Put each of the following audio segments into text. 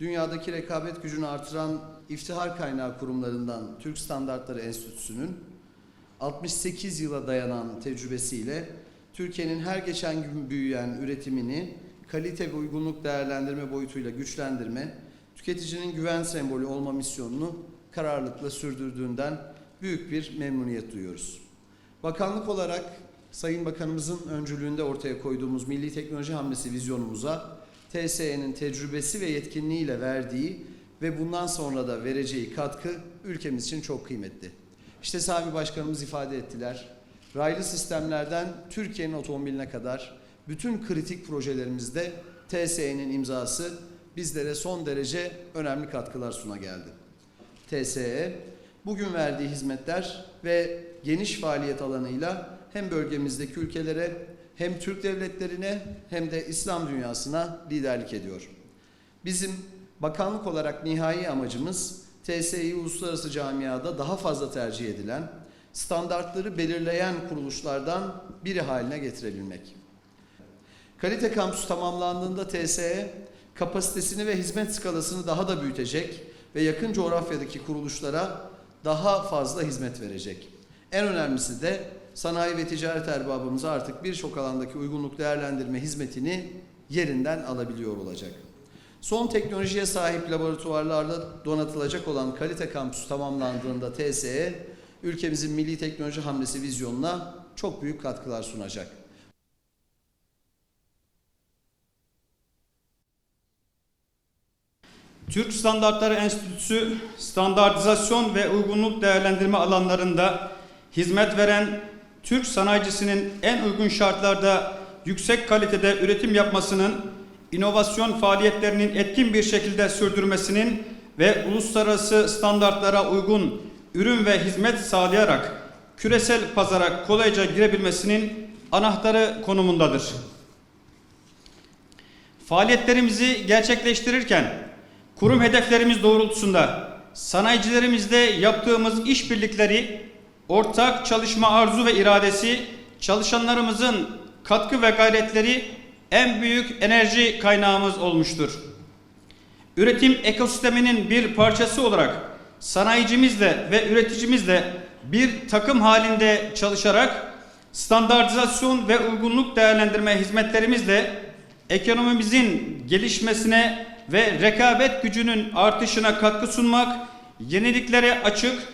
dünyadaki rekabet gücünü artıran iftihar kaynağı kurumlarından Türk Standartları Enstitüsü'nün 68 yıla dayanan tecrübesiyle Türkiye'nin her geçen gün büyüyen üretimini kalite ve uygunluk değerlendirme boyutuyla güçlendirme, tüketicinin güven sembolü olma misyonunu kararlılıkla sürdürdüğünden büyük bir memnuniyet duyuyoruz. Bakanlık olarak Sayın Bakanımızın öncülüğünde ortaya koyduğumuz Milli Teknoloji Hamlesi vizyonumuza TSE'nin tecrübesi ve yetkinliğiyle verdiği ve bundan sonra da vereceği katkı ülkemiz için çok kıymetli. İşte Sami Başkanımız ifade ettiler. Raylı sistemlerden Türkiye'nin otomobiline kadar bütün kritik projelerimizde TSE'nin imzası bizlere son derece önemli katkılar suna geldi. TSE bugün verdiği hizmetler ve geniş faaliyet alanıyla hem bölgemizdeki ülkelere hem Türk devletlerine hem de İslam dünyasına liderlik ediyor. Bizim bakanlık olarak nihai amacımız TSE'yi uluslararası camiada daha fazla tercih edilen, standartları belirleyen kuruluşlardan biri haline getirebilmek. Kalite kampüsü tamamlandığında TSE kapasitesini ve hizmet skalasını daha da büyütecek ve yakın coğrafyadaki kuruluşlara daha fazla hizmet verecek. En önemlisi de sanayi ve ticaret erbabımız artık birçok alandaki uygunluk değerlendirme hizmetini yerinden alabiliyor olacak. Son teknolojiye sahip laboratuvarlarla donatılacak olan kalite kampüsü tamamlandığında TSE, ülkemizin milli teknoloji hamlesi vizyonuna çok büyük katkılar sunacak. Türk Standartları Enstitüsü standartizasyon ve uygunluk değerlendirme alanlarında hizmet veren Türk sanayicisinin en uygun şartlarda yüksek kalitede üretim yapmasının, inovasyon faaliyetlerinin etkin bir şekilde sürdürmesinin ve uluslararası standartlara uygun ürün ve hizmet sağlayarak küresel pazara kolayca girebilmesinin anahtarı konumundadır. Faaliyetlerimizi gerçekleştirirken kurum hedeflerimiz doğrultusunda sanayicilerimizle yaptığımız işbirlikleri, ortak çalışma arzu ve iradesi, çalışanlarımızın katkı ve gayretleri en büyük enerji kaynağımız olmuştur. Üretim ekosisteminin bir parçası olarak sanayicimizle ve üreticimizle bir takım halinde çalışarak standartizasyon ve uygunluk değerlendirme hizmetlerimizle ekonomimizin gelişmesine ve rekabet gücünün artışına katkı sunmak, yeniliklere açık,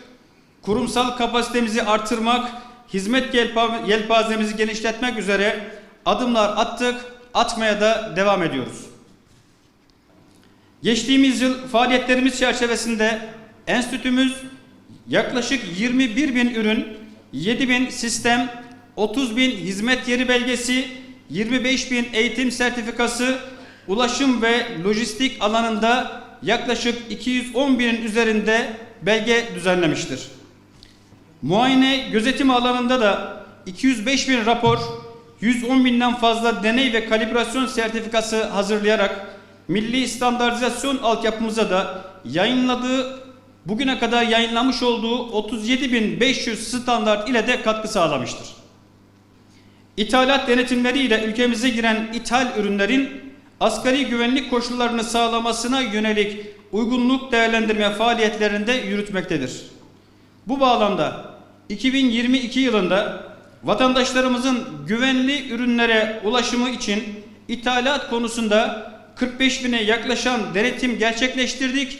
kurumsal kapasitemizi artırmak, hizmet yelpa- yelpazemizi genişletmek üzere adımlar attık, atmaya da devam ediyoruz. Geçtiğimiz yıl faaliyetlerimiz çerçevesinde enstitümüz yaklaşık 21 bin ürün, 7 bin sistem, 30 bin hizmet yeri belgesi, 25 bin eğitim sertifikası, ulaşım ve lojistik alanında yaklaşık 210 binin üzerinde belge düzenlemiştir. Muayene gözetim alanında da 205 bin rapor, 110 binden fazla deney ve kalibrasyon sertifikası hazırlayarak milli standartizasyon altyapımıza da yayınladığı bugüne kadar yayınlamış olduğu 37.500 standart ile de katkı sağlamıştır. İthalat denetimleriyle ülkemize giren ithal ürünlerin asgari güvenlik koşullarını sağlamasına yönelik uygunluk değerlendirme faaliyetlerinde yürütmektedir. Bu bağlamda 2022 yılında vatandaşlarımızın güvenli ürünlere ulaşımı için ithalat konusunda 45 bine yaklaşan denetim gerçekleştirdik.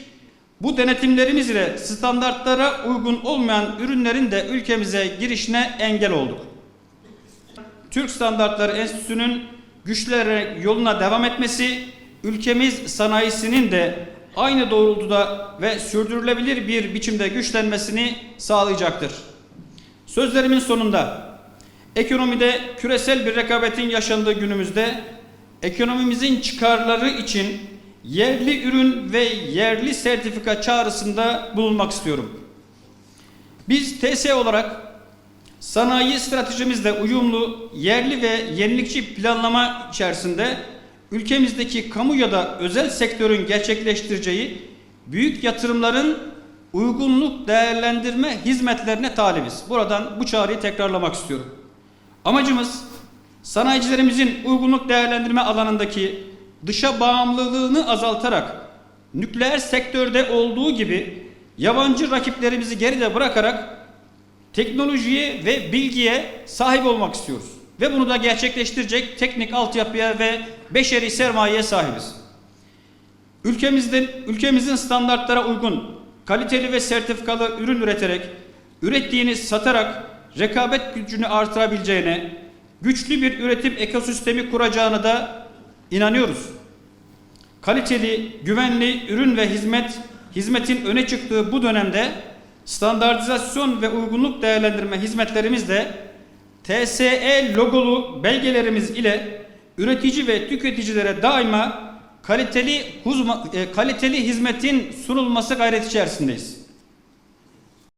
Bu denetimlerimiz ile standartlara uygun olmayan ürünlerin de ülkemize girişine engel olduk. Türk Standartları Enstitüsü'nün güçlenerek yoluna devam etmesi, ülkemiz sanayisinin de aynı doğrultuda ve sürdürülebilir bir biçimde güçlenmesini sağlayacaktır. Sözlerimin sonunda ekonomide küresel bir rekabetin yaşandığı günümüzde ekonomimizin çıkarları için yerli ürün ve yerli sertifika çağrısında bulunmak istiyorum. Biz TS olarak sanayi stratejimizle uyumlu, yerli ve yenilikçi planlama içerisinde ülkemizdeki kamu ya da özel sektörün gerçekleştireceği büyük yatırımların uygunluk değerlendirme hizmetlerine talibiz. Buradan bu çağrıyı tekrarlamak istiyorum. Amacımız sanayicilerimizin uygunluk değerlendirme alanındaki dışa bağımlılığını azaltarak nükleer sektörde olduğu gibi yabancı rakiplerimizi geride bırakarak teknolojiye ve bilgiye sahip olmak istiyoruz. Ve bunu da gerçekleştirecek teknik altyapıya ve beşeri sermayeye sahibiz. Ülkemizden ülkemizin standartlara uygun, kaliteli ve sertifikalı ürün üreterek, ürettiğini satarak rekabet gücünü artırabileceğine, güçlü bir üretim ekosistemi kuracağına da inanıyoruz. Kaliteli, güvenli ürün ve hizmet hizmetin öne çıktığı bu dönemde standartizasyon ve uygunluk değerlendirme hizmetlerimizle TSE logolu belgelerimiz ile üretici ve tüketicilere daima kaliteli huzma- e, kaliteli hizmetin sunulması gayret içerisindeyiz.